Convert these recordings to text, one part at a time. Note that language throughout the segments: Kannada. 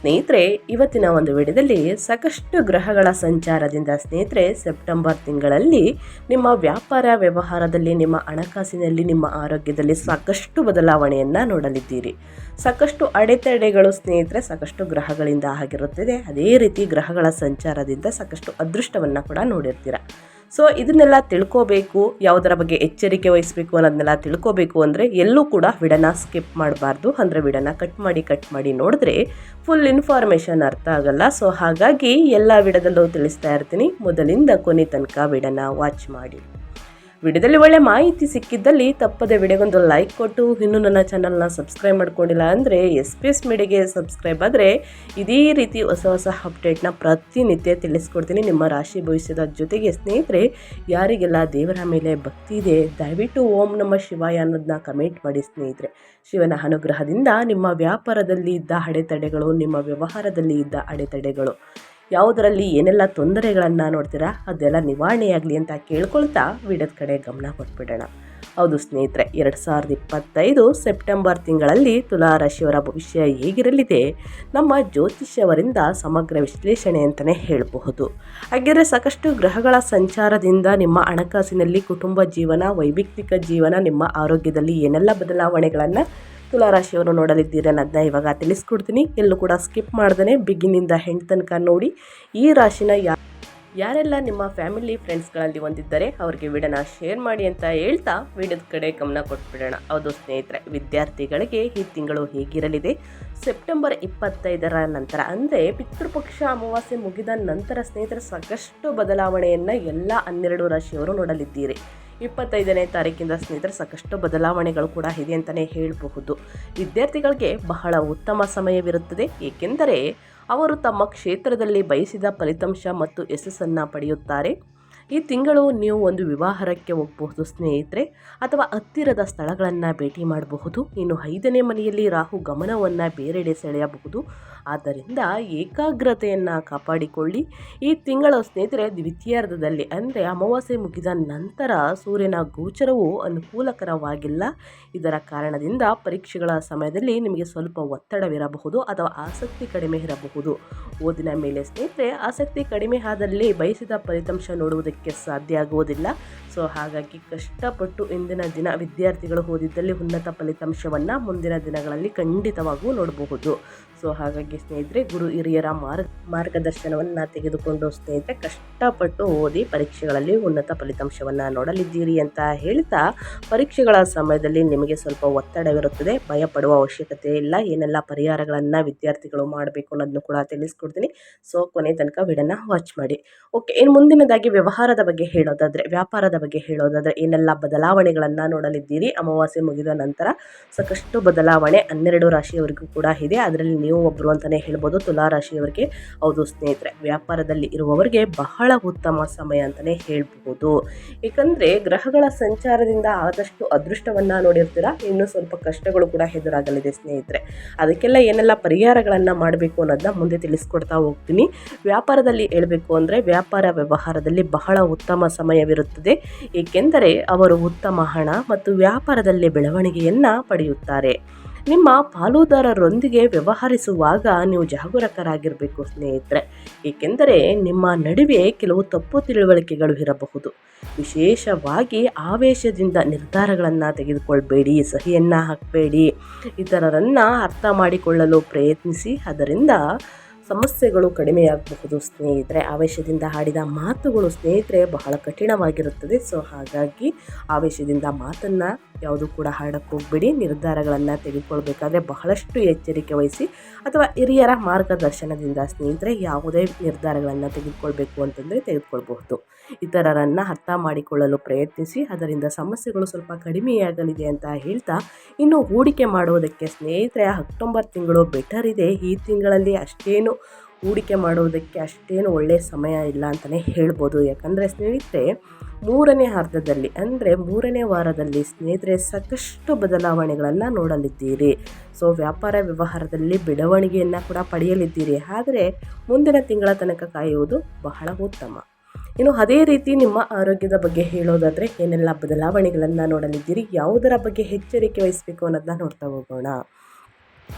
ಸ್ನೇಹಿತರೆ, ಇವತ್ತಿನ ಒಂದು ವಿಡಿಯೋದಲ್ಲಿ ಸಾಕಷ್ಟು ಗ್ರಹಗಳ ಸಂಚಾರದಿಂದ ಸ್ನೇಹಿತರೆ, ಸೆಪ್ಟೆಂಬರ್ ತಿಂಗಳಲ್ಲಿ ನಿಮ್ಮ ವ್ಯಾಪಾರ ವ್ಯವಹಾರದಲ್ಲಿ, ನಿಮ್ಮ ಹಣಕಾಸಿನಲ್ಲಿ, ನಿಮ್ಮ ಆರೋಗ್ಯದಲ್ಲಿ ಸಾಕಷ್ಟು ಬದಲಾವಣೆಯನ್ನು ನೋಡಲಿದ್ದೀರಿ. ಸಾಕಷ್ಟು ಅಡೆತಡೆಗಳು ಸ್ನೇಹಿತರೆ, ಸಾಕಷ್ಟು ಗ್ರಹಗಳಿಂದ ಆಗಿರುತ್ತದೆ. ಅದೇ ರೀತಿ ಗ್ರಹಗಳ ಸಂಚಾರದಿಂದ ಸಾಕಷ್ಟು ಅದೃಷ್ಟವನ್ನು ಕೂಡ ನೋಡಿರ್ತೀರ. ಸೊ ಇದನ್ನೆಲ್ಲ ತಿಳ್ಕೋಬೇಕು, ಯಾವುದರ ಬಗ್ಗೆ ಎಚ್ಚರಿಕೆ ವಹಿಸಬೇಕು ಅನ್ನೋದನ್ನೆಲ್ಲ ತಿಳ್ಕೋಬೇಕು ಅಂದರೆ ಎಲ್ಲೂ ಕೂಡ ವಿಡನ ಸ್ಕಿಪ್ ಮಾಡಬಾರ್ದು. ಅಂದರೆ ವಿಡನ ಕಟ್ ಮಾಡಿ ಕಟ್ ಮಾಡಿ ನೋಡಿದ್ರೆ ಫುಲ್ ಇನ್ಫಾರ್ಮೇಷನ್ ಅರ್ಥ ಆಗಲ್ಲ. ಸೊ ಹಾಗಾಗಿ ಎಲ್ಲ ವಿಡದಲ್ಲೂ ತಿಳಿಸ್ತಾ ಇರ್ತೀನಿ. ಮೊದಲಿಂದ ಕೊನೆ ತನಕ ವಿಡನ ವಾಚ್ ಮಾಡಿ. ವಿಡಿಯೋದಲ್ಲಿ ಒಳ್ಳೆ ಮಾಹಿತಿ ಸಿಕ್ಕಿದ್ದಲ್ಲಿ ತಪ್ಪದೆ ವಿಡಿಯೋಗೊಂದು ಲೈಕ್ ಕೊಟ್ಟು, ಇನ್ನೂ ನನ್ನ ಚಾನಲ್ನ ಸಬ್ಸ್ಕ್ರೈಬ್ ಮಾಡ್ಕೊಂಡಿಲ್ಲ ಅಂದರೆ ಎಸ್ ಪಿ ಎಸ್ ಮೀಡಿಯಾಗೆ ಸಬ್ಸ್ಕ್ರೈಬ್ ಆದರೆ ಇದೇ ರೀತಿ ಹೊಸ ಹೊಸ ಅಪ್ಡೇಟ್ನ ಪ್ರತಿನಿತ್ಯ ತಿಳಿಸ್ಕೊಡ್ತೀನಿ. ನಿಮ್ಮ ರಾಶಿ ಭವಿಷ್ಯದ ಜೊತೆಗೆ ಸ್ನೇಹಿತರೆ, ಯಾರಿಗೆಲ್ಲ ದೇವರ ಮೇಲೆ ಭಕ್ತಿ ಇದೆ, ದಯವಿಟ್ಟು ಓಂ ನಮ್ಮ ಶಿವಾಯ ಅನ್ನೋದನ್ನ ಕಮೆಂಟ್ ಮಾಡಿ ಸ್ನೇಹಿತರೆ. ಶಿವನ ಅನುಗ್ರಹದಿಂದ ನಿಮ್ಮ ವ್ಯಾಪಾರದಲ್ಲಿ ಇದ್ದ ಅಡೆತಡೆಗಳು, ನಿಮ್ಮ ವ್ಯವಹಾರದಲ್ಲಿ ಇದ್ದ ಅಡೆತಡೆಗಳು ಯಾವುದರಲ್ಲಿ ಏನೆಲ್ಲ ತೊಂದರೆಗಳನ್ನು ನೋಡ್ತೀರಾ, ಅದೆಲ್ಲ ನಿವಾರಣೆಯಾಗಲಿ ಅಂತ ಕೇಳ್ಕೊಳ್ತಾ ವಿಡಿಯೋದ ಕಡೆ ಗಮನ ಕೊಟ್ಬಿಡೋಣ. ಹೌದು ಸ್ನೇಹಿತರೆ, ಎರಡು ಸಾವಿರದ ಇಪ್ಪತ್ತೈದು ಸೆಪ್ಟೆಂಬರ್ ತಿಂಗಳಲ್ಲಿ ತುಲಾ ರಾಶಿಯವರ ಭವಿಷ್ಯ ಹೇಗಿರಲಿದೆ, ನಮ್ಮ ಜ್ಯೋತಿಷ್ಯವರಿಂದ ಸಮಗ್ರ ವಿಶ್ಲೇಷಣೆ ಅಂತಲೇ ಹೇಳಬಹುದು. ಹಾಗೆಯೇ ಸಾಕಷ್ಟು ಗ್ರಹಗಳ ಸಂಚಾರದಿಂದ ನಿಮ್ಮ ಹಣಕಾಸಿನಲ್ಲಿ ಕುಟುಂಬ ಜೀವನ, ವೈಯಕ್ತಿಕ ಜೀವನ, ನಿಮ್ಮ ಆರೋಗ್ಯದಲ್ಲಿ ಏನೆಲ್ಲ ಬದಲಾವಣೆಗಳನ್ನು ತುಲಾರಾಶಿಯವರು ನೋಡಲಿದ್ದೀರಿ ಅನ್ನೋದನ್ನ ಇವಾಗ ತಿಳಿಸ್ಕೊಡ್ತೀನಿ. ಎಲ್ಲೂ ಕೂಡ ಸ್ಕಿಪ್ ಮಾಡ್ದೇ ಬಿಗಿನಿಂದ ಹೆಂಡ್ ತನಕ ನೋಡಿ ಈ ರಾಶಿನ ಯಾ, ಯಾರೆಲ್ಲ ನಿಮ್ಮ ಫ್ಯಾಮಿಲಿ ಫ್ರೆಂಡ್ಸ್ಗಳಲ್ಲಿ ಹೊಂದಿದ್ದಾರೆ ಅವರಿಗೆ ವಿಡಿಯೋನ ಶೇರ್ ಮಾಡಿ ಅಂತ ಹೇಳ್ತಾ ವಿಡಿಯೋದ ಕಡೆ ಗಮನ ಕೊಟ್ಬಿಡೋಣ. ಹೌದು ಸ್ನೇಹಿತರೆ, ವಿದ್ಯಾರ್ಥಿಗಳಿಗೆ ಈ ತಿಂಗಳು ಹೇಗಿರಲಿದೆ? ಸೆಪ್ಟೆಂಬರ್ ಇಪ್ಪತ್ತೈದರ ನಂತರ, ಅಂದರೆ ಪಿತೃಪಕ್ಷ ಅಮಾವಾಸ್ಯೆ ಮುಗಿದ ನಂತರ ಸ್ನೇಹಿತರೆ, ಸಾಕಷ್ಟು ಬದಲಾವಣೆಯನ್ನು ಎಲ್ಲ ಹನ್ನೆರಡು ರಾಶಿಯವರು ನೋಡಲಿದ್ದೀರಿ. ಇಪ್ಪತ್ತೈದನೇ ತಾರೀಕಿಂದ ಸ್ನೇಹಿತರೆ, ಸಾಕಷ್ಟು ಬದಲಾವಣೆಗಳು ಕೂಡ ಇದೆ ಅಂತಲೇ ಹೇಳಬಹುದು. ವಿದ್ಯಾರ್ಥಿಗಳಿಗೆ ಬಹಳ ಉತ್ತಮ ಸಮಯವಿರುತ್ತದೆ, ಏಕೆಂದರೆ ಅವರು ತಮ್ಮ ಕ್ಷೇತ್ರದಲ್ಲಿ ಬಯಸಿದ ಫಲಿತಾಂಶ ಮತ್ತು ಯಶಸ್ಸನ್ನು ಪಡೆಯುತ್ತಾರೆ. ಈ ತಿಂಗಳು ನೀವು ಒಂದು ವಿವಾಹಕ್ಕೆ ಹೋಗಬಹುದು ಸ್ನೇಹಿತರೆ, ಅಥವಾ ಹತ್ತಿರದ ಸ್ಥಳಗಳನ್ನು ಭೇಟಿ ಮಾಡಬಹುದು. ಇನ್ನು ಐದನೇ ಮನೆಯಲ್ಲಿ ರಾಹು ಗಮನವನ್ನು ಬೇರೆಡೆ ಸೆಳೆಯಬಹುದು. ಆದ್ದರಿಂದ ಏಕಾಗ್ರತೆಯನ್ನು ಕಾಪಾಡಿಕೊಳ್ಳಿ. ಈ ತಿಂಗಳ ಸ್ನೇಹಿತರೆ, ದ್ವಿತೀಯಾರ್ಧದಲ್ಲಿ ಅಂದರೆ ಅಮಾವಾಸ್ಯೆ ಮುಗಿದ ನಂತರ ಸೂರ್ಯನ ಗೋಚರವು ಅನುಕೂಲಕರವಾಗಿಲ್ಲ. ಇದರ ಕಾರಣದಿಂದ ಪರೀಕ್ಷೆಗಳ ಸಮಯದಲ್ಲಿ ನಿಮಗೆ ಸ್ವಲ್ಪ ಒತ್ತಡವಿರಬಹುದು ಅಥವಾ ಆಸಕ್ತಿ ಕಡಿಮೆ ಇರಬಹುದು. ಓದಿನ ಮೇಲೆ ಸ್ನೇಹಿತರೆ, ಆಸಕ್ತಿ ಕಡಿಮೆ ಆದಲ್ಲಿ ಬಯಸಿದ ಫಲಿತಾಂಶ ನೋಡುವುದಕ್ಕೆ ಸಾಧ್ಯ ಆಗುವುದಿಲ್ಲ. ಸೊ ಹಾಗಾಗಿ ಕಷ್ಟಪಟ್ಟು ಇಂದಿನ ದಿನ ವಿದ್ಯಾರ್ಥಿಗಳು ಓದಿದ್ದಲ್ಲಿ ಉನ್ನತ ಫಲಿತಾಂಶವನ್ನು ಮುಂದಿನ ದಿನಗಳಲ್ಲಿ ಖಂಡಿತವಾಗೂ ನೋಡಬಹುದು. ಸೊ ಹಾಗಾಗಿ ಸ್ನೇಹಿತರೆ, ಗುರು ಹಿರಿಯರ ಮಾರ್ಗ, ಮಾರ್ಗದರ್ಶನವನ್ನು ತೆಗೆದುಕೊಂಡು ಸ್ನೇಹಿತರೆ, ಕಷ್ಟಪಟ್ಟು ಓದಿ ಪರೀಕ್ಷೆಗಳಲ್ಲಿ ಉನ್ನತ ಫಲಿತಾಂಶವನ್ನು ನೋಡಲಿದ್ದೀರಿ ಅಂತ ಹೇಳ್ತಾ ಪರೀಕ್ಷೆಗಳ ಸಮಯದಲ್ಲಿ ನಿಮಗೆ ಸ್ವಲ್ಪ ಒತ್ತಡವಿರುತ್ತದೆ ಭಯ ಪಡುವ ಅವಶ್ಯಕತೆ ಇಲ್ಲ, ಏನೆಲ್ಲ ಪರಿಹಾರಗಳನ್ನು ವಿದ್ಯಾರ್ಥಿಗಳು ಮಾಡಬೇಕು ಅನ್ನೋದನ್ನು ಕೂಡ ತಿಳಿಸ್ಕೊಡ್ತೀನಿ. ಸೊ ಕೊನೆ ತನಕ ವಿಡನ್ನ ವಾಚ್ ಮಾಡಿ. ಓಕೆ, ಇನ್ನು ಮುಂದಿನದಾಗಿ ವ್ಯವಹಾರದ ಬಗ್ಗೆ ಹೇಳೋದಾದರೆ ವ್ಯಾಪಾರದ ಬಗ್ಗೆ ಹೇಳೋದಾದರೆ, ಏನೆಲ್ಲ ಬದಲಾವಣೆಗಳನ್ನು ನೋಡಲಿದ್ದೀರಿ? ಅಮಾವಾಸ್ಯೆ ಮುಗಿದ ನಂತರ ಸಾಕಷ್ಟು ಬದಲಾವಣೆ ಹನ್ನೆರಡು ರಾಶಿಯವರಿಗೂ ಕೂಡ ಇದೆ. ಅದರಲ್ಲಿ ನೀವು ಒಬ್ಬರು ಅಂತಲೇ ಹೇಳ್ಬೋದು. ತುಲಾ ರಾಶಿಯವರಿಗೆ ಹೌದು ಸ್ನೇಹಿತರೆ, ವ್ಯಾಪಾರದಲ್ಲಿ ಇರುವವರಿಗೆ ಬಹಳ ಉತ್ತಮ ಸಮಯ ಅಂತಲೇ ಹೇಳ್ಬೋದು. ಏಕೆಂದರೆ ಗ್ರಹಗಳ ಸಂಚಾರದಿಂದ ಆದಷ್ಟು ಅದೃಷ್ಟವನ್ನು ನೋಡಿರ್ತೀರಾ? ಇನ್ನು ಸ್ವಲ್ಪ ಕಷ್ಟಗಳು ಕೂಡ ಎದುರಾಗಲಿದೆ ಸ್ನೇಹಿತರೆ. ಅದಕ್ಕೆಲ್ಲ ಏನೆಲ್ಲ ಪರಿಹಾರಗಳನ್ನು ಮಾಡಬೇಕು ಅನ್ನೋದನ್ನ ಮುಂದೆ ತಿಳಿಸ್ಕೊಡ್ತಾ ಹೋಗ್ತೀನಿ. ವ್ಯಾಪಾರದಲ್ಲಿ ಹೇಳಬೇಕು ಅಂದರೆ ವ್ಯಾಪಾರ ವ್ಯವಹಾರದಲ್ಲಿ ಬಹಳ ಉತ್ತಮ ಸಮಯವಿರುತ್ತದೆ. ಏಕೆಂದರೆ ಅವರು ಉತ್ತಮ ಹಣ ಮತ್ತು ವ್ಯಾಪಾರದಲ್ಲಿ ಬೆಳವಣಿಗೆಯನ್ನು ಪಡೆಯುತ್ತಾರೆ. ನಿಮ್ಮ ಪಾಲುದಾರರೊಂದಿಗೆ ವ್ಯವಹರಿಸುವಾಗ ನೀವು ಜಾಗರೂಕರಾಗಿರಬೇಕು ಸ್ನೇಹಿತರೆ. ಏಕೆಂದರೆ ನಿಮ್ಮ ನಡುವೆ ಕೆಲವು ತಪ್ಪು ತಿಳುವಳಿಕೆಗಳು ಇರಬಹುದು. ವಿಶೇಷವಾಗಿ ಆವೇಶದಿಂದ ನಿರ್ಧಾರಗಳನ್ನು ತೆಗೆದುಕೊಳ್ಬೇಡಿ, ಸಹಿಯನ್ನು ಹಾಕಬೇಡಿ, ಇತರರನ್ನು ಅರ್ಥ ಮಾಡಿಕೊಳ್ಳಲು ಪ್ರಯತ್ನಿಸಿ, ಅದರಿಂದ ಸಮಸ್ಯೆಗಳು ಕಡಿಮೆಯಾಗಬಹುದು ಸ್ನೇಹಿತರೆ. ಆವೇಶದಿಂದ ಆಡಿದ ಮಾತುಗಳು ಸ್ನೇಹಿತರೆ ಬಹಳ ಕಠಿಣವಾಗಿರುತ್ತದೆ. ಸೊ, ಹಾಗಾಗಿ ಆವೇಶದಿಂದ ಮಾತನ್ನು ಯಾವುದು ಕೂಡ ಹಾಡಕ್ಕೆ ಹೋಗ್ಬೇಡಿ. ನಿರ್ಧಾರಗಳನ್ನು ತೆಗೆದುಕೊಳ್ಬೇಕಾದ್ರೆ ಬಹಳಷ್ಟು ಎಚ್ಚರಿಕೆ ವಹಿಸಿ ಅಥವಾ ಹಿರಿಯರ ಮಾರ್ಗದರ್ಶನದಿಂದ ಸ್ನೇಹಿತರೆ ಯಾವುದೇ ನಿರ್ಧಾರಗಳನ್ನು ತೆಗೆದುಕೊಳ್ಬೇಕು ಅಂತಂದರೆ ತೆಗೆದುಕೊಳ್ಬಹುದು. ಇತರರನ್ನು ಅರ್ಥ ಮಾಡಿಕೊಳ್ಳಲು ಪ್ರಯತ್ನಿಸಿ, ಅದರಿಂದ ಸಮಸ್ಯೆಗಳು ಸ್ವಲ್ಪ ಕಡಿಮೆಯಾಗಲಿದೆ ಅಂತ ಹೇಳ್ತಾ ಇನ್ನು ಹೂಡಿಕೆ ಮಾಡುವುದಕ್ಕೆ ಸ್ನೇಹಿತರೆ ಅಕ್ಟೋಬರ್ ತಿಂಗಳು ಬೆಟರ್ ಇದೆ. ಈ ತಿಂಗಳಲ್ಲಿ ಅಷ್ಟೇನು ಹೂಡಿಕೆ ಮಾಡೋದಕ್ಕೆ ಅಷ್ಟೇನು ಒಳ್ಳೆಯ ಸಮಯ ಇಲ್ಲ ಅಂತಲೇ ಹೇಳ್ಬೋದು. ಯಾಕಂದರೆ ಸ್ನೇಹಿತರೆ, ಮೂರನೇ ಅರ್ಧದಲ್ಲಿ, ಅಂದರೆ ಮೂರನೇ ವಾರದಲ್ಲಿ ಸ್ನೇಹಿತರೆ ಸಾಕಷ್ಟು ಬದಲಾವಣೆಗಳನ್ನು ನೋಡಲಿದ್ದೀರಿ. ಸೊ ವ್ಯಾಪಾರ ವ್ಯವಹಾರದಲ್ಲಿ ಬೆಳವಣಿಗೆಯನ್ನು ಕೂಡ ಪಡೆಯಲಿದ್ದೀರಿ. ಆದರೆ ಮುಂದಿನ ತಿಂಗಳ ತನಕ ಕಾಯುವುದು ಬಹಳ ಉತ್ತಮ. ಇನ್ನು ಅದೇ ರೀತಿ ನಿಮ್ಮ ಆರೋಗ್ಯದ ಬಗ್ಗೆ ಹೇಳೋದಾದರೆ ಏನೆಲ್ಲ ಬದಲಾವಣೆಗಳನ್ನು ನೋಡಲಿದ್ದೀರಿ, ಯಾವುದರ ಬಗ್ಗೆ ಎಚ್ಚರಿಕೆ ವಹಿಸಬೇಕು ಅನ್ನೋದನ್ನ ನೋಡ್ತಾ ಹೋಗೋಣ.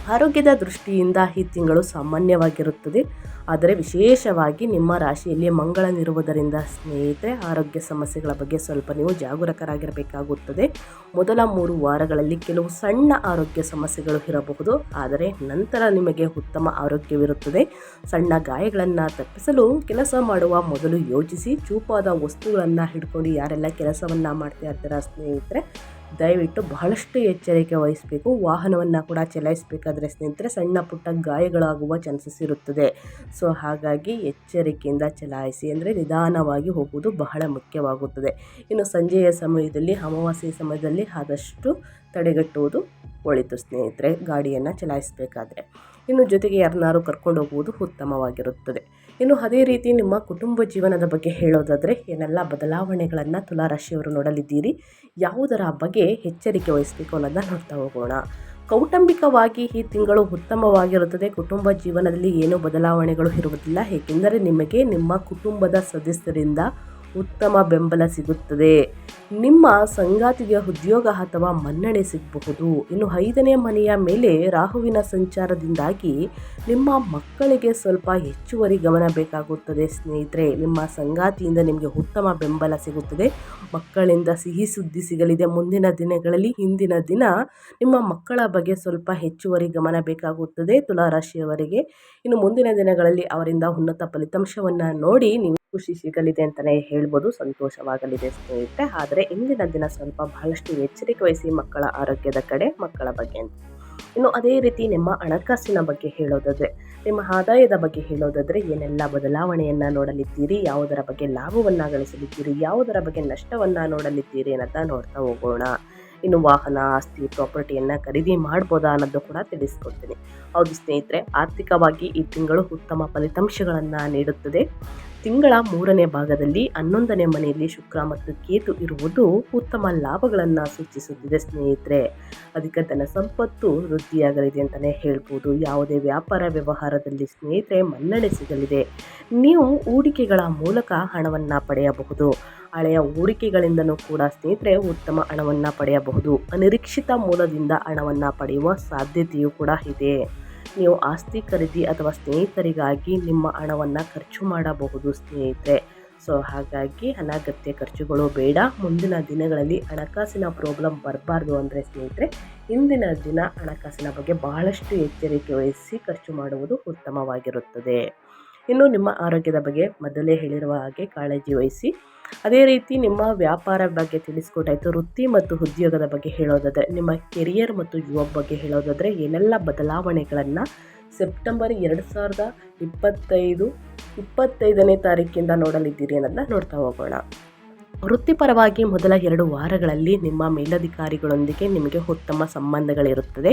ಆರೋಗ್ಯದ ದೃಷ್ಟಿಯಿಂದ ಈ ತಿಂಗಳು ಸಾಮಾನ್ಯವಾಗಿರುತ್ತದೆ. ಆದರೆ ವಿಶೇಷವಾಗಿ ನಿಮ್ಮ ರಾಶಿಯಲ್ಲಿ ಮಂಗಳನಿರುವುದರಿಂದ ಸ್ನೇಹಿತರೆ, ಆರೋಗ್ಯ ಸಮಸ್ಯೆಗಳ ಬಗ್ಗೆ ಸ್ವಲ್ಪ ನೀವು ಜಾಗರೂಕರಾಗಿರಬೇಕಾಗುತ್ತದೆ. ಮೊದಲ ಮೂರು ವಾರಗಳಲ್ಲಿ ಕೆಲವು ಸಣ್ಣ ಆರೋಗ್ಯ ಸಮಸ್ಯೆಗಳು ಇರಬಹುದು. ಆದರೆ ನಂತರ ನಿಮಗೆ ಉತ್ತಮ ಆರೋಗ್ಯವಿರುತ್ತದೆ. ಸಣ್ಣ ಗಾಯಗಳನ್ನು ತಪ್ಪಿಸಲು ಕೆಲಸ ಮಾಡುವ ಮೊದಲು ಯೋಚಿಸಿ, ಚೂಪಾದ ವಸ್ತುಗಳನ್ನು ಹಿಡ್ಕೊಂಡು ಯಾರೆಲ್ಲ ಕೆಲಸವನ್ನು ಮಾಡ್ತಾ ಇರ್ತೀರ ಸ್ನೇಹಿತರೆ ದಯವಿಟ್ಟು ಬಹಳಷ್ಟು ಎಚ್ಚರಿಕೆ ವಹಿಸಬೇಕು. ವಾಹನವನ್ನು ಕೂಡ ಚಲಾಯಿಸಬೇಕಾದ್ರೆ ಸ್ನೇಹಿತರೆ, ಸಣ್ಣ ಪುಟ್ಟ ಗಾಯಗಳಾಗುವ ಚಾನ್ಸಸ್ ಇರುತ್ತದೆ. ಸೊ, ಹಾಗಾಗಿ ಎಚ್ಚರಿಕೆಯಿಂದ ಚಲಾಯಿಸಿ ಅಂದರೆ ನಿಧಾನವಾಗಿ ಹೋಗುವುದು ಬಹಳ ಮುಖ್ಯವಾಗುತ್ತದೆ. ಇನ್ನು ಸಂಜೆಯ ಸಮಯದಲ್ಲಿ ಅಮಾವಾಸ್ಯೆ ಸಮಯದಲ್ಲಿ ಆದಷ್ಟು ತಡೆಗಟ್ಟುವುದು ಒಳಿತು ಸ್ನೇಹಿತರೆ, ಗಾಡಿಯನ್ನು ಚಲಾಯಿಸಬೇಕಾದ್ರೆ. ಇನ್ನು ಜೊತೆಗೆ ಯಾರನ್ನಾರು ಕರ್ಕೊಂಡು ಹೋಗುವುದು ಉತ್ತಮವಾಗಿರುತ್ತದೆ. ಇನ್ನು ಅದೇ ರೀತಿ ನಿಮ್ಮ ಕುಟುಂಬ ಜೀವನದ ಬಗ್ಗೆ ಹೇಳೋದಾದರೆ, ಏನೆಲ್ಲ ಬದಲಾವಣೆಗಳನ್ನು ತುಲಾರಾಶಿಯವರು ನೋಡಲಿದ್ದೀರಿ? ಯಾವುದರ ಬಗ್ಗೆ ಎಚ್ಚರಿಕೆ ವಹಿಸಬೇಕು ಅನ್ನೋದನ್ನು ನೋಡ್ತಾ ಹೋಗೋಣ. ಕೌಟುಂಬಿಕವಾಗಿ ಈ ತಿಂಗಳು ಉತ್ತಮವಾಗಿರುತ್ತದೆ. ಕುಟುಂಬ ಜೀವನದಲ್ಲಿ ಏನೂ ಬದಲಾವಣೆಗಳು ಇರುವುದಿಲ್ಲ. ಏಕೆಂದರೆ ನಿಮಗೆ ನಿಮ್ಮ ಕುಟುಂಬದ ಸದಸ್ಯರಿಂದ ಉತ್ತಮ ಬೆಂಬಲ ಸಿಗುತ್ತದೆ. ನಿಮ್ಮ ಸಂಗಾತಿಗೆ ಉದ್ಯೋಗ ಅಥವಾ ಮನ್ನಣೆ ಸಿಗಬಹುದು. ಇನ್ನು ಐದನೇ ಮನೆಯ ಮೇಲೆ ರಾಹುವಿನ ಸಂಚಾರದಿಂದಾಗಿ ನಿಮ್ಮ ಮಕ್ಕಳಿಗೆ ಸ್ವಲ್ಪ ಹೆಚ್ಚುವರಿ ಗಮನ ಬೇಕಾಗುತ್ತದೆ ಸ್ನೇಹಿತರೆ. ನಿಮ್ಮ ಸಂಗಾತಿಯಿಂದ ನಿಮಗೆ ಉತ್ತಮ ಬೆಂಬಲ ಸಿಗುತ್ತದೆ. ಮಕ್ಕಳಿಂದ ಸಿಹಿ ಸುದ್ದಿ ಸಿಗಲಿದೆ. ಮುಂದಿನ ದಿನಗಳಲ್ಲಿ ಹಿಂದಿನ ದಿನ ನಿಮ್ಮ ಮಕ್ಕಳ ಬಗ್ಗೆ ಸ್ವಲ್ಪ ಹೆಚ್ಚುವರಿ ಗಮನ ಬೇಕಾಗುತ್ತದೆ ತುಲಾರಾಶಿಯವರಿಗೆ. ಇನ್ನು ಮುಂದಿನ ದಿನಗಳಲ್ಲಿ ಅವರಿಂದ ಉನ್ನತ ಫಲಿತಾಂಶವನ್ನು ನೋಡಿ ನೀವು ಖುಷಿ ಸಿಗಲಿದೆ ಅಂತಲೇ ಹೇಳ್ಬೋದು. ಸಂತೋಷವಾಗಲಿದೆ ಸ್ನೇಹಿತರೆ. ಆದರೆ ಇಂದಿನ ದಿನ ಸ್ವಲ್ಪ ಬಹಳಷ್ಟು ಎಚ್ಚರಿಕೆ ವಹಿಸಿ ಮಕ್ಕಳ ಆರೋಗ್ಯದ ಕಡೆ, ಮಕ್ಕಳ ಬಗ್ಗೆ ಅಂತ. ಇನ್ನು ಅದೇ ರೀತಿ ನಿಮ್ಮ ಹಣಕಾಸಿನ ಬಗ್ಗೆ ಹೇಳೋದಾದರೆ, ನಿಮ್ಮ ಆದಾಯದ ಬಗ್ಗೆ ಹೇಳೋದಾದರೆ ಏನೆಲ್ಲ ಬದಲಾವಣೆಯನ್ನು ನೋಡಲಿದ್ದೀರಿ? ಯಾವುದರ ಬಗ್ಗೆ ಲಾಭವನ್ನು ಗಳಿಸಲಿದ್ದೀರಿ? ಯಾವುದರ ಬಗ್ಗೆ ನಷ್ಟವನ್ನು ನೋಡಲಿದ್ದೀರಿ ಅನ್ನೋದನ್ನ ನೋಡ್ತಾ ಹೋಗೋಣ. ಇನ್ನು ವಾಹನ, ಆಸ್ತಿ ಪ್ರಾಪರ್ಟಿಯನ್ನು ಖರೀದಿ ಮಾಡ್ಬೋದಾ ಅನ್ನೋದು ಕೂಡ ತಿಳಿಸ್ಕೊಡ್ತೀನಿ. ಹೌದು ಸ್ನೇಹಿತರೆ, ಆರ್ಥಿಕವಾಗಿ ಈ ತಿಂಗಳು ಉತ್ತಮ ಫಲಿತಾಂಶಗಳನ್ನು ನೀಡುತ್ತದೆ. ತಿಂಗಳ ಮೂರನೇ ಭಾಗದಲ್ಲಿ ಹನ್ನೊಂದನೇ ಮನೆಯಲ್ಲಿ ಶುಕ್ರ ಮತ್ತು ಕೇತು ಇರುವುದು ಉತ್ತಮ ಲಾಭಗಳನ್ನು ಸೂಚಿಸುತ್ತಿದೆ ಸ್ನೇಹಿತರೆ. ಅಧಿಕ ಧನ ಸಂಪತ್ತು ವೃದ್ಧಿಯಾಗಲಿದೆ ಅಂತಲೇ ಹೇಳ್ಬೋದು. ಯಾವುದೇ ವ್ಯಾಪಾರ ವ್ಯವಹಾರದಲ್ಲಿ ಸ್ನೇಹಿತರೆ ಮನ್ನಣೆ ಸಿಗಲಿದೆ. ನೀವು ಹೂಡಿಕೆಗಳ ಮೂಲಕ ಹಣವನ್ನು ಪಡೆಯಬಹುದು. ಹಳೆಯ ಹೂಡಿಕೆಗಳಿಂದಲೂ ಕೂಡ ಸ್ನೇಹಿತರೆ ಉತ್ತಮ ಹಣವನ್ನು ಪಡೆಯಬಹುದು. ಅನಿರೀಕ್ಷಿತ ಮೂಲದಿಂದ ಹಣವನ್ನು ಪಡೆಯುವ ಸಾಧ್ಯತೆಯೂ ಕೂಡ ಇದೆ. ನೀವು ಆಸ್ತಿ ಖರೀದಿ ಅಥವಾ ಸ್ನೇಹಿತರಿಗಾಗಿ ನಿಮ್ಮ ಹಣವನ್ನು ಖರ್ಚು ಮಾಡಬಹುದು ಸ್ನೇಹಿತರೆ. ಸೊ, ಹಾಗಾಗಿ ಅನಗತ್ಯ ಖರ್ಚುಗಳು ಬೇಡ. ಮುಂದಿನ ದಿನಗಳಲ್ಲಿ ಹಣಕಾಸಿನ ಪ್ರಾಬ್ಲಮ್ ಬರಬಾರ್ದು ಅಂದರೆ ಸ್ನೇಹಿತರೆ, ಇಂದಿನ ದಿನ ಹಣಕಾಸಿನ ಬಗ್ಗೆ ಬಹಳಷ್ಟು ಎಚ್ಚರಿಕೆ ವಹಿಸಿ ಖರ್ಚು ಮಾಡುವುದು ಉತ್ತಮವಾಗಿರುತ್ತದೆ. ಇನ್ನು ನಿಮ್ಮ ಆರೋಗ್ಯದ ಬಗ್ಗೆ ಮೊದಲೇ ಹೇಳಿರುವ ಹಾಗೆ ಕಾಳಜಿ ವಹಿಸಿ. ಅದೇ ರೀತಿ ನಿಮ್ಮ ವ್ಯಾಪಾರ ಬಗ್ಗೆ ತಿಳಿಸ್ಕೊಟ್ಟಾಯಿತು, ವೃತ್ತಿ ಮತ್ತು ಉದ್ಯೋಗದ ಬಗ್ಗೆ ಹೇಳೋದಾದರೆ, ನಿಮ್ಮ ಕೆರಿಯರ್ ಮತ್ತು ಯುವ ಬಗ್ಗೆ ಹೇಳೋದಾದರೆ, ಏನೆಲ್ಲ ಬದಲಾವಣೆಗಳನ್ನು ಸೆಪ್ಟೆಂಬರ್ ಎರಡು ಸಾವಿರದ ಇಪ್ಪತ್ತೈದು, ಇಪ್ಪತ್ತೈದನೇ ತಾರೀಕಿಂದ ನೋಡಲಿದ್ದೀರಿ ಅನ್ನೋದನ್ನ ನೋಡ್ತಾ ಹೋಗೋಣ. ವೃತ್ತಿಪರವಾಗಿ ಮೊದಲ ಎರಡು ವಾರಗಳಲ್ಲಿ ನಿಮ್ಮ ಮೇಲಧಿಕಾರಿಗಳೊಂದಿಗೆ ನಿಮಗೆ ಉತ್ತಮ ಸಂಬಂಧಗಳಿರುತ್ತದೆ.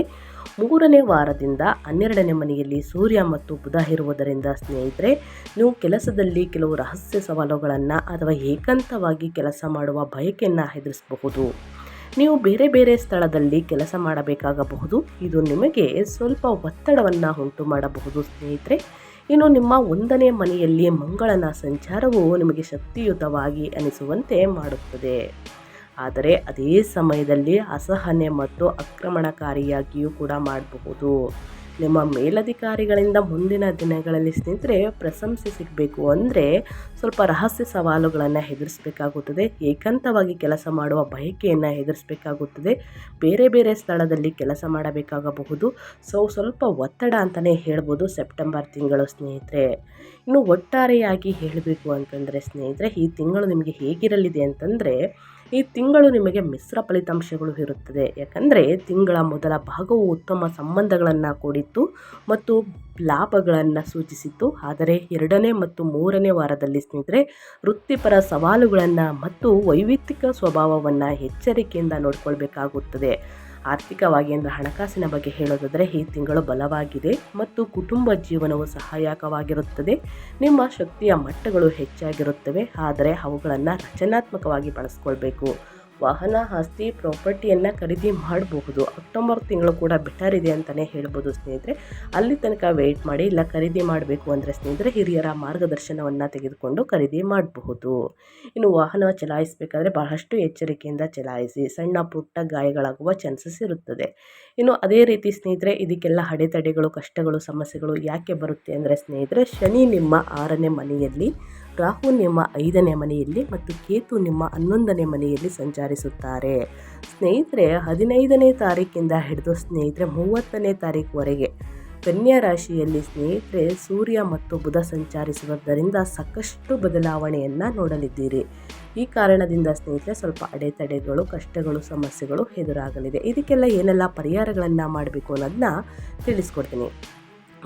ಮೂರನೇ ವಾರದಿಂದ ಹನ್ನೆರಡನೇ ಮನೆಯಲ್ಲಿ ಸೂರ್ಯ ಮತ್ತು ಬುಧ ಇರುವುದರಿಂದ ಸ್ನೇಹಿತರೆ, ನೀವು ಕೆಲಸದಲ್ಲಿ ಕೆಲವು ರಹಸ್ಯ ಸವಾಲುಗಳನ್ನು ಅಥವಾ ಏಕಾಂತವಾಗಿ ಕೆಲಸ ಮಾಡುವ ಬಯಕೆಯನ್ನು ಎದುರಿಸಬಹುದು. ನೀವು ಬೇರೆ ಬೇರೆ ಸ್ಥಳದಲ್ಲಿ ಕೆಲಸ ಮಾಡಬೇಕಾಗಬಹುದು. ಇದು ನಿಮಗೆ ಸ್ವಲ್ಪ ಒತ್ತಡವನ್ನು ಉಂಟು ಮಾಡಬಹುದು ಸ್ನೇಹಿತರೆ. ಇನ್ನು ನಿಮ್ಮ ಒಂದನೇ ಮನೆಯಲ್ಲಿ ಮಂಗಳನ ಸಂಚಾರವು ನಿಮಗೆ ಶಕ್ತಿಯುತವಾಗಿ ಅನಿಸುವಂತೆ ಮಾಡುತ್ತದೆ. ಆದರೆ ಅದೇ ಸಮಯದಲ್ಲಿ ಅಸಹನೆ ಮತ್ತು ಆಕ್ರಮಣಕಾರಿಯಾಗಿಯೂ ಕೂಡ ಮಾಡಬಹುದು. ನಿಮ್ಮ ಮೇಲಧಿಕಾರಿಗಳಿಂದ ಮುಂದಿನ ದಿನಗಳಲ್ಲಿ ಸ್ನೇಹಿತರೆ ಪ್ರಶಂಸೆ ಸಿಗಬೇಕು ಅಂದರೆ ಸ್ವಲ್ಪ ರಹಸ್ಯ ಸವಾಲುಗಳನ್ನು ಎದುರಿಸಬೇಕಾಗುತ್ತದೆ. ಏಕಾಂತವಾಗಿ ಕೆಲಸ ಮಾಡುವ ಬಯಕೆಯನ್ನು ಎದುರಿಸಬೇಕಾಗುತ್ತದೆ. ಬೇರೆ ಬೇರೆ ಸ್ಥಳದಲ್ಲಿ ಕೆಲಸ ಮಾಡಬೇಕಾಗಬಹುದು. ಸೊ ಸ್ವಲ್ಪ ಒತ್ತಡ ಅಂತಲೇ ಹೇಳ್ಬೋದು ಸೆಪ್ಟೆಂಬರ್ ತಿಂಗಳು ಸ್ನೇಹಿತರೆ. ಇನ್ನು ಒಟ್ಟಾರೆಯಾಗಿ ಹೇಳಬೇಕು ಅಂತಂದರೆ ಸ್ನೇಹಿತರೆ, ಈ ತಿಂಗಳು ನಿಮಗೆ ಹೇಗಿರಲಿದೆ ಅಂತಂದರೆ ಈ ತಿಂಗಳು ನಿಮಗೆ ಮಿಶ್ರ ಫಲಿತಾಂಶಗಳು ಇರುತ್ತದೆ. ಯಾಕಂದರೆ ತಿಂಗಳ ಮೊದಲ ಭಾಗವು ಉತ್ತಮ ಸಂಬಂಧಗಳನ್ನು ಕೂಡಿತ್ತು ಮತ್ತು ಲಾಭಗಳನ್ನು ಸೂಚಿಸಿತ್ತು. ಆದರೆ ಎರಡನೇ ಮತ್ತು ಮೂರನೇ ವಾರದಲ್ಲಿ ಸ್ನೇಹಿತರೆ, ವೃತ್ತಿಪರ ಸವಾಲುಗಳನ್ನು ಮತ್ತು ವೈವಿಧ್ಯ ಸ್ವಭಾವವನ್ನು ಎಚ್ಚರಿಕೆಯಿಂದ ನೋಡಿಕೊಳ್ಬೇಕಾಗುತ್ತದೆ. ಆರ್ಥಿಕವಾಗಿ ಅಂದರೆ ಹಣಕಾಸಿನ ಬಗ್ಗೆ ಹೇಳೋದಾದರೆ ಈ ತಿಂಗಳು ಬಲವಾಗಿದೆ ಮತ್ತು ಕುಟುಂಬ ಜೀವನವು ಸಹಾಯಕವಾಗಿರುತ್ತದೆ. ನಿಮ್ಮ ಶಕ್ತಿಯ ಮಟ್ಟಗಳು ಹೆಚ್ಚಾಗಿರುತ್ತವೆ, ಆದರೆ ಅವುಗಳನ್ನು ರಚನಾತ್ಮಕವಾಗಿ ಬಳಸ್ಕೊಳ್ಬೇಕು. ವಾಹನ, ಆಸ್ತಿ ಪ್ರಾಪರ್ಟಿಯನ್ನು ಖರೀದಿ ಮಾಡಬಹುದು. ಅಕ್ಟೋಬರ್ ತಿಂಗಳು ಕೂಡ ಬೆಟರ್ ಇದೆ ಅಂತಲೇ ಹೇಳ್ಬೋದು ಸ್ನೇಹಿತರೆ. ಅಲ್ಲಿ ತನಕ ವೆಯ್ಟ್ ಮಾಡಿ, ಇಲ್ಲ ಖರೀದಿ ಮಾಡಬೇಕು ಅಂದರೆ ಸ್ನೇಹಿತರೆ ಹಿರಿಯರ ಮಾರ್ಗದರ್ಶನವನ್ನು ತೆಗೆದುಕೊಂಡು ಖರೀದಿ ಮಾಡಬಹುದು. ಇನ್ನು ವಾಹನ ಚಲಾಯಿಸಬೇಕಾದ್ರೆ ಬಹಳಷ್ಟು ಎಚ್ಚರಿಕೆಯಿಂದ ಚಲಾಯಿಸಿ, ಸಣ್ಣ ಪುಟ್ಟ ಗಾಯಗಳಾಗುವ ಚಾನ್ಸಸ್ ಇರುತ್ತದೆ. ಇನ್ನು ಅದೇ ರೀತಿ ಸ್ನೇಹಿತರೆ, ಇದಕ್ಕೆಲ್ಲ ಅಡೆತಡೆಗಳು, ಕಷ್ಟಗಳು, ಸಮಸ್ಯೆಗಳು ಯಾಕೆ ಬರುತ್ತೆ ಅಂದರೆ ಸ್ನೇಹಿತರೆ, ಶನಿ ನಿಮ್ಮ ಆರನೇ ಮನೆಯಲ್ಲಿ ರಾಹು ನಿಮ್ಮ ಐದನೇ ಮನೆಯಲ್ಲಿ ಮತ್ತು ಕೇತು ನಿಮ್ಮ ಹನ್ನೊಂದನೇ ಮನೆಯಲ್ಲಿ ಸಂಚರಿಸುತ್ತಾರೆ. ಸ್ನೇಹಿತರೆ, ಹದಿನೈದನೇ ತಾರೀಕಿಂದ ಹಿಡಿದು ಸ್ನೇಹಿತರೆ, ಮೂವತ್ತನೇ ತಾರೀಕುವರೆಗೆ ಕನ್ಯಾ ರಾಶಿಯಲ್ಲಿ ಸ್ನೇಹಿತರೆ, ಸೂರ್ಯ ಮತ್ತು ಬುಧ ಸಂಚರಿಸುವುದರಿಂದ ಸಾಕಷ್ಟು ಬದಲಾವಣೆಯನ್ನು ನೋಡಲಿದ್ದೀರಿ. ಈ ಕಾರಣದಿಂದ ಸ್ನೇಹಿತರೆ, ಸ್ವಲ್ಪ ಅಡೆತಡೆಗಳು, ಕಷ್ಟಗಳು, ಸಮಸ್ಯೆಗಳು ಎದುರಾಗಲಿದೆ. ಇದಕ್ಕೆಲ್ಲ ಏನೆಲ್ಲ ಪರಿಹಾರಗಳನ್ನು ಮಾಡಬೇಕು ಅನ್ನೋದನ್ನ ತಿಳಿಸ್ಕೊಡ್ತೀನಿ.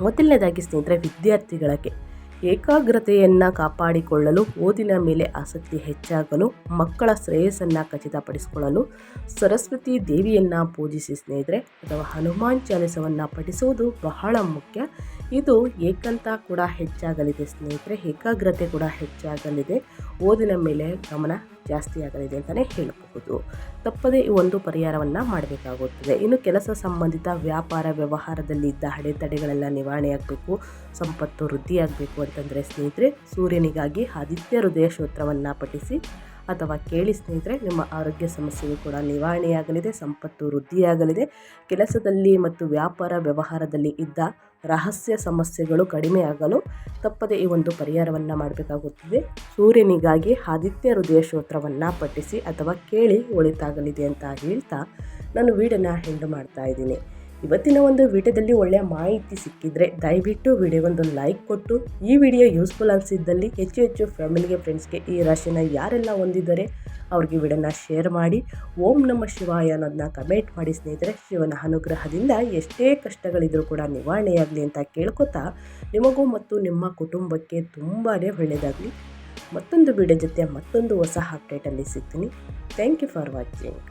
ಮೊದಲನೇದಾಗಿ ಸ್ನೇಹಿತರೆ ವಿದ್ಯಾರ್ಥಿಗಳಿಗೆ ಏಕಾಗ್ರತೆಯನ್ನು ಕಾಪಾಡಿಕೊಳ್ಳಲು, ಓದಿನ ಮೇಲೆ ಆಸಕ್ತಿ ಹೆಚ್ಚಾಗಲು, ಮಕ್ಕಳ ಶ್ರೇಯಸ್ಸನ್ನು ಖಚಿತಪಡಿಸಿಕೊಳ್ಳಲು ಸರಸ್ವತಿ ದೇವಿಯನ್ನು ಪೂಜಿಸಿ ಸ್ನೇಹಿತರೆ, ಅಥವಾ ಹನುಮಾನ್ ಚಾಲಿಸವನ್ನು ಪಠಿಸುವುದು ಬಹಳ ಮುಖ್ಯ. ಇದು ಏಕಾಂತ ಕೂಡ ಹೆಚ್ಚಾಗಲಿದೆ ಸ್ನೇಹಿತರೆ, ಏಕಾಗ್ರತೆ ಕೂಡ ಹೆಚ್ಚಾಗಲಿದೆ. ಓದಿನ ಮೇಲೆ ಗಮನ ಜಾಸ್ತಿ ಆಗಲಿದೆ ಅಂತಲೇ ಹೇಳಬಹುದು ತಪ್ಪದೆ ಈ ಒಂದು ಪರಿಹಾರವನ್ನು ಮಾಡಬೇಕಾಗುತ್ತದೆ. ಇನ್ನು ಕೆಲಸ ಸಂಬಂಧಿತ ವ್ಯಾಪಾರ ವ್ಯವಹಾರದಲ್ಲಿ ಇದ್ದ ಅಡೆತಡೆಗಳೆಲ್ಲ ನಿವಾರಣೆಯಾಗಬೇಕು ಸಂಪತ್ತು ವೃದ್ಧಿಯಾಗಬೇಕು ಅಂತಂದರೆ ಸ್ನೇಹಿತರೆ, ಸೂರ್ಯನಿಗಾಗಿ ಆದಿತ್ಯ ಹೃದಯ ಸ್ತೋತ್ರವನ್ನು ಪಠಿಸಿ ಅಥವಾ ಕೇಳಿ ಸ್ನೇಹಿತರೆ, ನಿಮ್ಮ ಆರೋಗ್ಯ ಸಮಸ್ಯೆಯು ಕೂಡ ನಿವಾರಣೆಯಾಗಲಿದೆ, ಸಂಪತ್ತು ವೃದ್ಧಿಯಾಗಲಿದೆ. ಕೆಲಸದಲ್ಲಿ ಮತ್ತು ವ್ಯಾಪಾರ ವ್ಯವಹಾರದಲ್ಲಿ ಇದ್ದ ರಹಸ್ಯ ಸಮಸ್ಯೆಗಳು ಕಡಿಮೆಯಾಗಲು ತಪ್ಪದೆ ಈ ಒಂದು ಪರಿಹಾರವನ್ನು ಮಾಡಬೇಕಾಗುತ್ತದೆ. ಸೂರ್ಯನಿಗಾಗಿ ಆದಿತ್ಯ ಹೃದಯ ಸ್ತೋತ್ರವನ್ನು ಪಠಿಸಿ ಅಥವಾ ಕೇಳಿ ಒಳಿತಾಗಲಿದೆ ಅಂತ ಹೇಳ್ತಾ ನಾನು ವೀಡನ್ನು ಹೆಂಡು ಮಾಡ್ತಾ ಇದ್ದೀನಿ. ಇವತ್ತಿನ ಒಂದು ವಿಡಿಯೋದಲ್ಲಿ ಒಳ್ಳೆಯ ಮಾಹಿತಿ ಸಿಕ್ಕಿದ್ರೆ ದಯವಿಟ್ಟು ವಿಡಿಯೋಗೊಂದು ಲೈಕ್ ಕೊಟ್ಟು ಈ ವಿಡಿಯೋ ಯೂಸ್ಫುಲ್ ಅನಿಸಿದ್ದಲ್ಲಿ ಹೆಚ್ಚು ಹೆಚ್ಚು ಫ್ಯಾಮಿಲಿಗೆ ಫ್ರೆಂಡ್ಸ್ಗೆ ಈ ರಾಶಿನ ಯಾರೆಲ್ಲ ಹೊಂದಿದ್ದಾರೆ ಅವ್ರಿಗೆ ವಿಡಿಯೋನ ಶೇರ್ ಮಾಡಿ. ಓಂ ನಮ್ಮ ಶಿವಾಯ ಅನ್ನೋದನ್ನ ಕಮೆಂಟ್ ಮಾಡಿ ಸ್ನೇಹಿತರೆ. ಶಿವನ ಅನುಗ್ರಹದಿಂದ ಎಷ್ಟೇ ಕಷ್ಟಗಳಿದ್ರೂ ಕೂಡ ನಿವಾರಣೆಯಾಗಲಿ ಅಂತ ಕೇಳ್ಕೊತಾ ನಿಮಗೂ ಮತ್ತು ನಿಮ್ಮ ಕುಟುಂಬಕ್ಕೆ ತುಂಬಾ ಒಳ್ಳೆಯದಾಗಲಿ. ಮತ್ತೊಂದು ವಿಡಿಯೋ ಜೊತೆ ಮತ್ತೊಂದು ಹೊಸ ಅಪ್ಡೇಟಲ್ಲಿ ಸಿಗ್ತೀನಿ. Thank you for watching